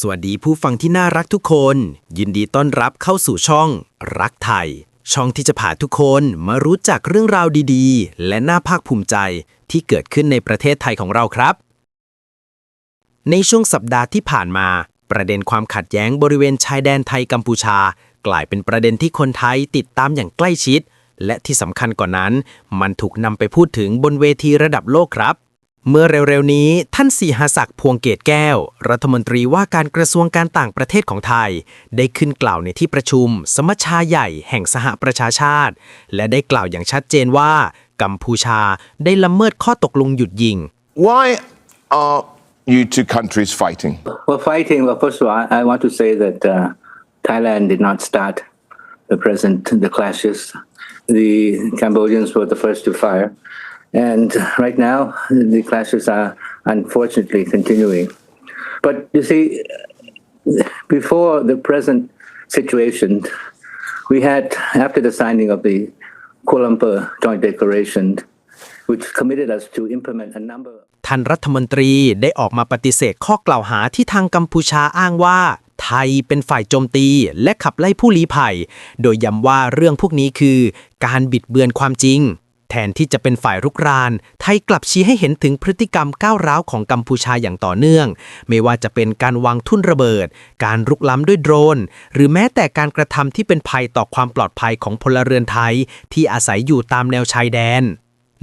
สวัสดีผู้ฟังที่น่ารักทุกคน ยินดีต้อนรับเข้าสู่ช่อง รักไทย ช่องที่จะพาทุกคนมารู้จักเรื่องราวดีๆ และน่าภาคภูมิใจที่เกิดขึ้นในประเทศไทยของเราครับ ในช่วงสัปดาห์ที่ผ่านมา ประเด็นความขัดแย้งบริเวณชายแดนไทยกัมพูชา กลายเป็นประเด็นที่คนไทยติดตามอย่างใกล้ชิด และที่สำคัญกว่านั้น มันถูกนำไปพูดถึงบนเวทีระดับโลกครับ เมื่อเร็วๆนี้ท่านสีหศักดิ์พวงเกตแก้ว รัฐมนตรีว่าการกระทรวงการต่างประเทศของไทย ได้ขึ้นกล่าวในที่ประชุม สมัชชาใหญ่แห่งสหประชาชาติ และได้กล่าวอย่างชัดเจนว่า กัมพูชาได้ละเมิดข้อตกลงหยุดยิง Why are you two countries fighting? Well, fighting, well, first of all, I, I want to say that uh, Thailand did not start the present, the clashes. The Cambodians were the first to fire. And right now, the clashes are unfortunately continuing. But you see, before the present situation, we had, after the signing of the Kuala Lumpur Joint Declaration, which committed us to implement a number ท่านรัฐมนตรีได้ออกมาปฏิเสธข้อกล่าวหาที่ทางกัมพูชาอ้างว่า ไทยเป็นฝ่ายโจมตีและขับไล่ผู้ลี้ภัย โดยย้ำว่าเรื่องพวกนี้คือ การบิดเบือนความจริง แทนที่จะเป็นฝ่ายรุกราน ไทยกลับชี้ให้เห็นถึงพฤติกรรมก้าวร้าวของกัมพูชาอย่างต่อเนื่อง ไม่ว่าจะเป็นการวางทุ่นระเบิด การรุกล้ำด้วยโดรน หรือแม้แต่การกระทำที่เป็นภัยต่อความปลอดภัยของพลเรือนไทย ที่อาศัยอยู่ตามแนวชายแดน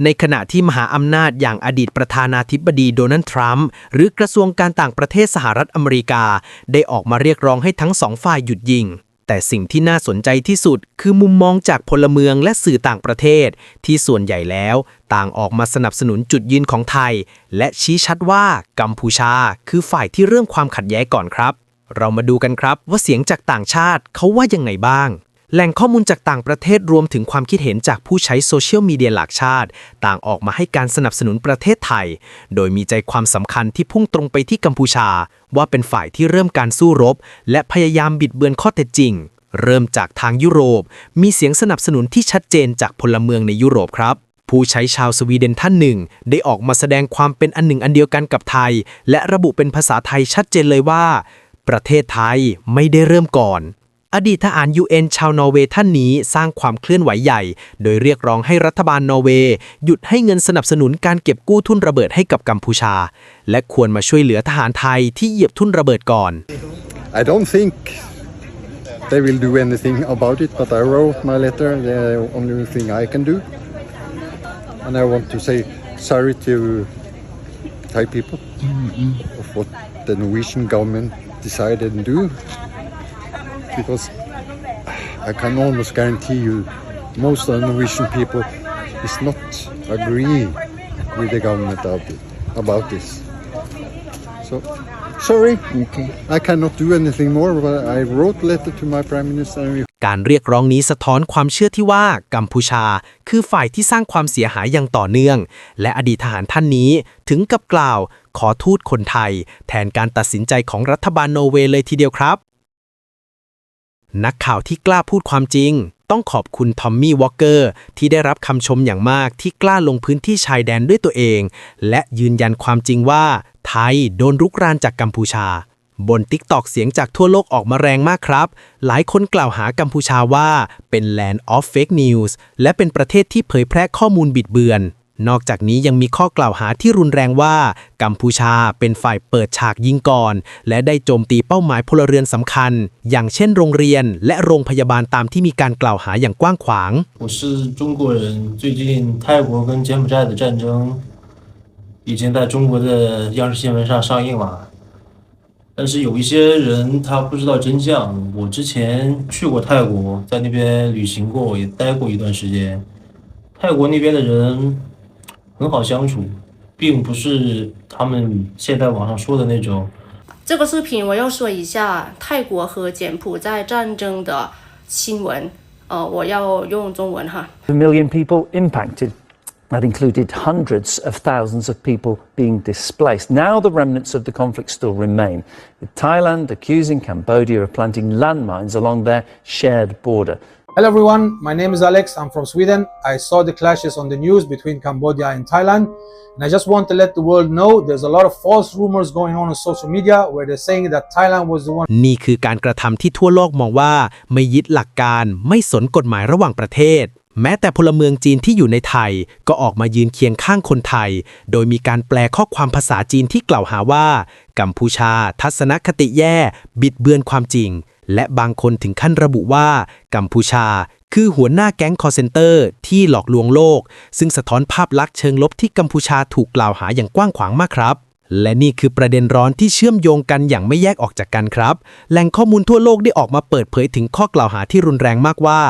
ในขณะที่มหาอำนาจอย่างอดีตประธานาธิบดีโดนัลด์ทรัมป์หรือกระทรวงการต่างประเทศสหรัฐอเมริกา ได้ออกมาเรียกร้องให้ทั้งสองฝ่ายหยุดยิง แต่สิ่งที่น่าสนใจที่สุดคือมุมมองจากพลเมืองและสื่อต่างประเทศ ที่ส่วนใหญ่แล้วต่างออกมาสนับสนุนจุดยืนของไทย และชี้ชัดว่ากัมพูชา คือฝ่ายที่เริ่มความขัดแย้งก่อนครับ เรามาดูกันครับว่าเสียงจากต่างชาติเขาว่ายังไงบ้าง แหล่งข้อมูลจากต่างประเทศรวมถึงความคิดเห็นจากผู้ใช้โซเชียลมีเดียหลากชาติ ต่างออกมาให้การสนับสนุนประเทศไทย โดยมีใจความสำคัญที่พุ่งตรงไปที่กัมพูชา ว่าเป็นฝ่ายที่เริ่มการสู้รบ และพยายามบิดเบือนข้อเท็จจริง เริ่มจากทางยุโรป มีเสียงสนับสนุนที่ชัดเจนจากพลเมืองในยุโรปครับผู้ใช้ชาวสวีเดนท่านหนึ่ง ได้ออกมาแสดงความเป็นอันหนึ่งอันเดียวกันกับไทย และระบุเป็นภาษาไทยชัดเจนเลยว่า ประเทศไทยไม่ได้เริ่มก่อน อดีตทหาร UN ชาวนอร์เวย์ท่านนี้สร้างความเคลื่อนไหวใหญ่ โดยเรียกร้องให้รัฐบาลนอร์เวย์หยุดให้เงินสนับสนุนการเก็บกู้ทุนระเบิดให้กับกัมพูชา และควรมาช่วยเหลือทหารไทยที่เหยียบทุนระเบิดก่อน I don't think they will do anything about it, but I wrote my letter, the only thing I can do. And I want to say sorry to Thai people of what the Norwegian government decided and do. Because I can almost guarantee you most of the Norwegian people is not agree with the government about, it, about this. So sorry, I cannot do anything more. But I wrote letter to my prime minister. And we การเรียกร้องนี้สะท้อนความเชื่อที่ว่ากัมพูชา คือฝ่ายที่สร้างความเสียหายอย่างต่อเนื่อง และอดีตทหารท่านนี้ถึงกับกล่าว ขอทูตคนไทย แทนการตัดสินใจของรัฐบาลโนร์เวย์เลยทีเดียวครับ นักข่าวที่กล้าพูดความจริง ต้องขอบคุณทอมมี่วอลเกอร์ที่ได้รับคำชมอย่างมากที่กล้าลงพื้นที่ชายแดนด้วยตัวเอง และยืนยันความจริงว่า ไทยโดนรุกรานจากกัมพูชา บน t ิ k t o k เสียงจากทั่วโลกออกมาแรงมากครับ หลายคนกล่าวหากัมพูชาว่าเป็น Land of Fake News และเป็นประเทศที่เผยแพร่ข้อมูลบิดเบือน นอกจากนี้ยังมีข้อกล่าวหาที่รุนแรงว่า กัมพูชาเป็นฝ่ายเปิดฉากยิงก่อน และได้โจมตีเป้าหมายพลเรือนสำคัญ อย่างเช่นโรงเรียน และโรงพยาบาลตามที่มีการกล่าวหาอย่างกว้างขวาง 我是中国人，最近泰国跟柬埔寨的战争已经在中国的央视新闻上上映了，但是有一些人他不知道真相。我之前去过泰国，在那边旅行过，也待过一段时间。泰国那边的人 很好相处，并不是他们现在网上说的那种这个视频我要说一下泰国和柬埔寨战争的新闻，呃，我要用中文哈。A million people impacted. That included hundreds of thousands of people being displaced. Now the remnants of the conflict still remain, with Thailand accusing Cambodia of planting landmines along their shared border. Hello everyone, my name is Alex. I'm from Sweden. I saw the clashes on the news between Cambodia and Thailand. And I just want to let the world know there's a lot of false rumors going on on social media where they're saying that Thailand was the one นี่คือการกระทำที่ทั่วโลกมองว่า ไม่ยึดหลักการไม่สนกฎหมายระหว่างประเทศ แม้แต่พลเมืองจีนที่อยู่ในไทย ก็ออกมายืนเคียงข้างคนไทย โดยมีการแปลข้อความภาษาจีนที่กล่าวหาว่า กัมพูชา ทัศนคติแย่ บิดเบือนความจริง และบางคนถึงขั้นระบุว่า กัมพูชา คือหัวหน้าแก๊งคอเซนเตอร์ ที่หลอกลวงโลก ซึ่งสะท้อนภาพลักษณ์เชิงลบที่กัมพูชาถูกกล่าวหาอย่างกว้างขวางมากครับ และนี่คือประเด็นร้อนที่เชื่อมโยงกันอย่างไม่แยกออกจากกันครับ แหล่งข้อมูลทั่วโลกได้ออกมาเปิดเผยถึงข้อกล่าวหาที่รุนแรงมากว่า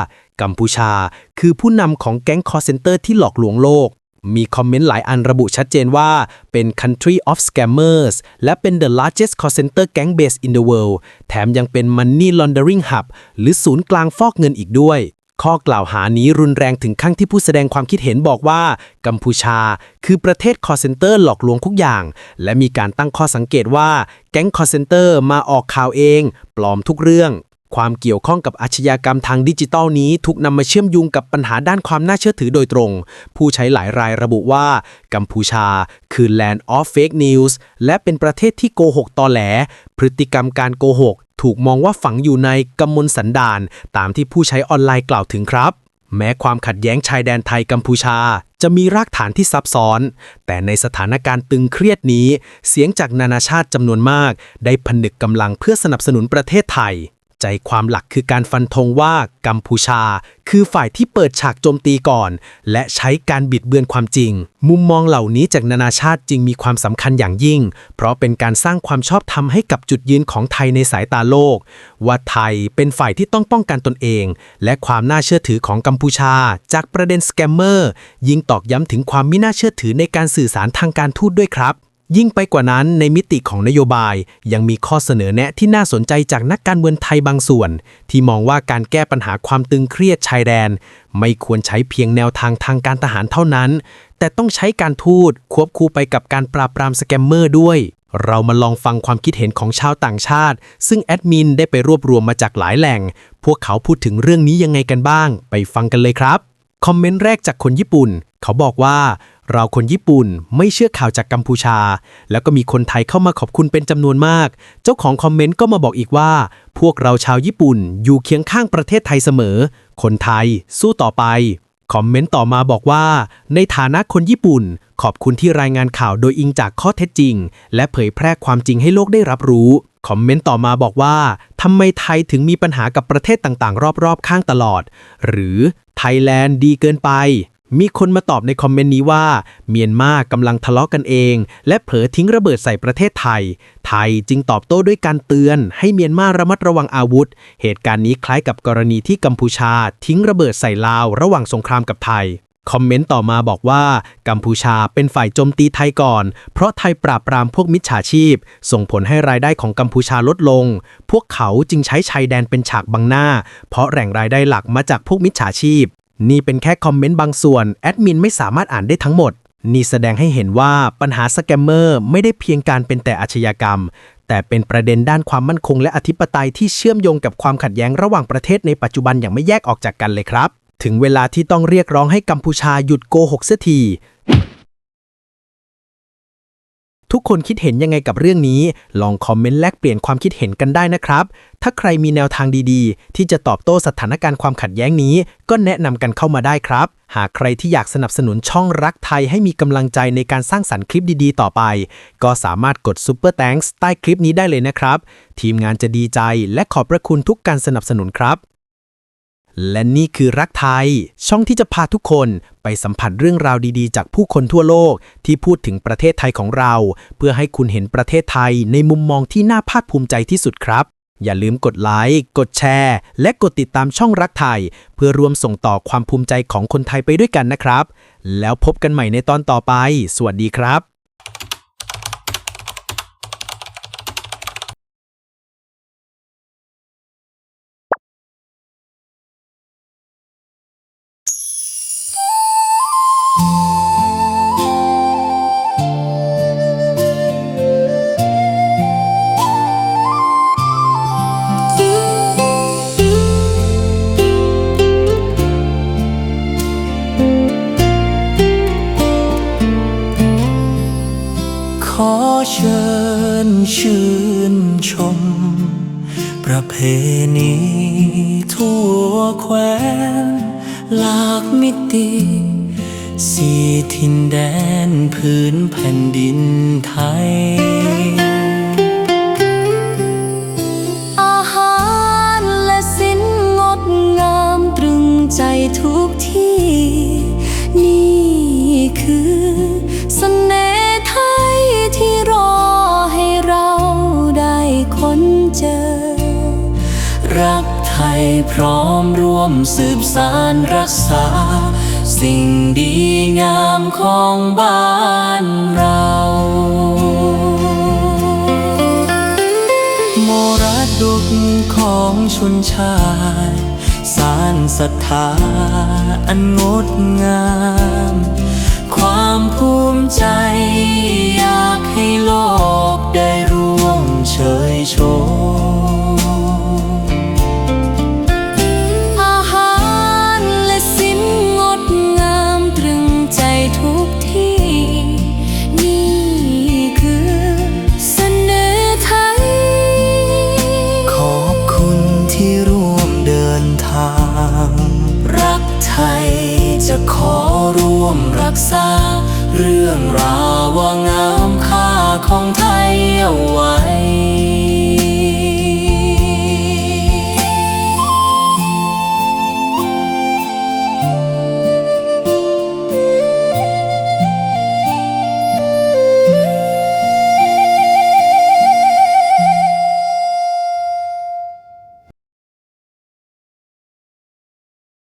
กัมพูชา คือผู้นำของแก๊งคอเซนเตอร์ที่หลอกลวงโลก มีคอมเมนต์หลายอันระบุชัดเจนว่าเป็น country of scammers และเป็น the largest call center gang base in the world แถมยังเป็น money laundering hub หรือศูนย์กลางฟอกเงินอีกด้วย ข้อกล่าวหานี้รุนแรงถึงขั้นที่ผู้แสดงความคิดเห็นบอกว่า กัมพูชา คือประเทศคอเซนเตอร์หลอกลวงทุกอย่าง และมีการตั้งข้อสังเกตว่าแก๊งคอเซนเตอร์มาออกข่าวเอง ปลอมทุกเรื่อง ความเกี่ยวข้องกับอาชญากรรมทางดิจิทัลนี้ถูกนำมาเชื่อมโยงกับปัญหาด้านความน่าเชื่อถือโดยตรง ผู้ใช้หลายรายระบุว่า กัมพูชาคือ land of fake news และเป็นประเทศที่โกหกตอแหล พฤติกรรมการโกหก ถูกมองว่าฝังอยู่ในกำมลสันดาน ตามที่ผู้ใช้ออนไลน์กล่าวถึงครับ แม้ความขัดแย้งชายแดนไทยกัมพูชา จะมีรากฐานที่ซับซ้อน แต่ในสถานการณ์ตึงเครียดนี้ เสียงจากนานาชาติจำนวนมาก ได้ผนึกกำลังเพื่อสนับสนุนประเทศไทย ใจความหลักคือการฟันธงว่ากัมพูชา คือฝ่ายที่เปิดฉากโจมตีก่อน และใช้การบิดเบือนความจริง มุมมองเหล่านี้จากนานาชาติจึงมีความสำคัญอย่างยิ่ง เพราะเป็นการสร้างความชอบธรรมให้กับจุดยืนของไทยในสายตาโลก ว่าไทยเป็นฝ่ายที่ต้องป้องกันตนเอง และความน่าเชื่อถือของกัมพูชา จากประเด็นสแกมเมอร์ยิ่งตอกย้ำถึงความไม่น่าเชื่อถือในการสื่อสารทางการทูตด้วยครับ ยิ่งไปกว่านั้นในมิติของนโยบาย ยังมีข้อเสนอแนะที่น่าสนใจจากนักการเมืองไทยบางส่วน ที่มองว่าการแก้ปัญหาความตึงเครียดชายแดน ไม่ควรใช้เพียงแนวทางทางการทหารเท่านั้น แต่ต้องใช้การทูตควบคู่ไปกับการปราบปรามสแกมเมอร์ด้วย เรามาลองฟังความคิดเห็นของชาวต่างชาติ ซึ่งแอดมินได้ไปรวบรวมมาจากหลายแหล่ง พวกเขาพูดถึงเรื่องนี้ยังไงกันบ้าง ไปฟังกันเลยครับ คอมเมนต์แรกจากคนญี่ปุ่น เขาบอกว่า เราคนญี่ปุ่นไม่เชื่อข่าวจากกัมพูชา แล้วก็มีคนไทยเข้ามาขอบคุณเป็นจำนวนมาก เจ้าของคอมเมนต์ก็มาบอกอีกว่า พวกเราชาวญี่ปุ่นอยู่เคียงข้างประเทศไทยเสมอ คนไทยสู้ต่อไป คอมเมนต์ต่อมาบอกว่า ในฐานะคนญี่ปุ่น ขอบคุณที่รายงานข่าวโดยอิงจากข้อเท็จจริง และเผยแพร่ความจริงให้โลกได้รับรู้คอมเมนต์ต่อมาบอกว่าทำไมไทยถึงมีปัญหากับประเทศต่างๆ รอบๆ ข้างตลอด หรือไทยแลนด์ดีเกินไป มีคนมาตอบในคอมเมนต์นี้ว่า เมียนมากำลังทะเลาะกันเอง และเผลอทิ้งระเบิดใส่ประเทศไทย ไทยจึงตอบโต้ด้วยการเตือน ให้เมียนมาระมัดระวังอาวุธ เหตุการณ์นี้คล้ายกับกรณีที่กัมพูชา ทิ้งระเบิดใส่ลาวระหว่างสงครามกับไทยคอมเมนต์ต่อมาบอกว่ากัมพูชาเป็นฝ่ายโจมตีไทยก่อน เพราะไทยปราบปรามพวกมิจฉาชีพ ส่งผลให้รายได้ของกัมพูชาลดลง พวกเขาจึงใช้ชายแดนเป็นฉากบังหน้า เพราะแหล่งรายได้หลักมาจากพวกมิจฉาชีพ นี่เป็นแค่คอมเมนต์บางส่วนแอดมินไม่สามารถอ่านได้ทั้งหมด นี่แสดงให้เห็นว่าปัญหาสแกมเมอร์ไม่ได้เพียงการเป็นแต่อาชญากรรม แต่เป็นประเด็นด้านความมั่นคง และอธิปไตยที่เชื่อมโยงกับความขัดแย้งระหว่างประเทศในปัจจุบันอย่างไม่แยกออกจากกันเลยครับ ถึงเวลาที่ต้องเรียกร้องให้กัมพูชาหยุดโกหกเสียที ทุกคนคิดเห็นยังไงกับเรื่องนี้ ลองคอมเมนต์แลกเปลี่ยนความคิดเห็นกันได้นะครับ ถ้าใครมีแนวทางดีๆ ที่จะตอบโต้สถานการณ์ความขัดแย้งนี้ ก็แนะนำกันเข้ามาได้ครับ หากใครที่อยากสนับสนุนช่องรักไทยให้มีกำลังใจในการสร้างสรรค์คลิปดีๆ ต่อไป ก็สามารถกด Super Thanks ใต้คลิปนี้ได้เลยนะครับ ทีมงานจะดีใจและขอบพระคุณทุกการสนับสนุนครับ และนี่คือรักไทย ช่องที่จะพาทุกคนไปสัมผัสเรื่องราวดีๆ จากผู้คนทั่วโลกที่พูดถึงประเทศไทยของเรา เพื่อให้คุณเห็นประเทศไทยในมุมมองที่น่าภาคภูมิใจที่สุดครับ อย่าลืมกดไลค์กดแชร์ และกดติดตามช่องรักไทย เพื่อร่วมส่งต่อความภูมิใจของคนไทยไปด้วยกันนะครับ แล้วพบกันใหม่ในตอนต่อไป สวัสดีครับ ขอเชิญชื่นชม ประเพณีทั่วแคว้นหลากมิติ สีทินแดนพื้นแผ่นดินไทย อาหารและสินงดงามตรึงใจทุกที่ นี่คือเสน่ห์ไทยที่รอให้เราได้ค้นเจอ รักไทยพร้อมร่วมสืบสารรักษา สิ่งดีงามของบ้านเรา โมรดุกของชนชาติสารศรัทธาอันงดงาม ความภูมิใจอยากให้โลกได้ร่วมเชยชม ราวว่างามค่าของไทยเอาไว้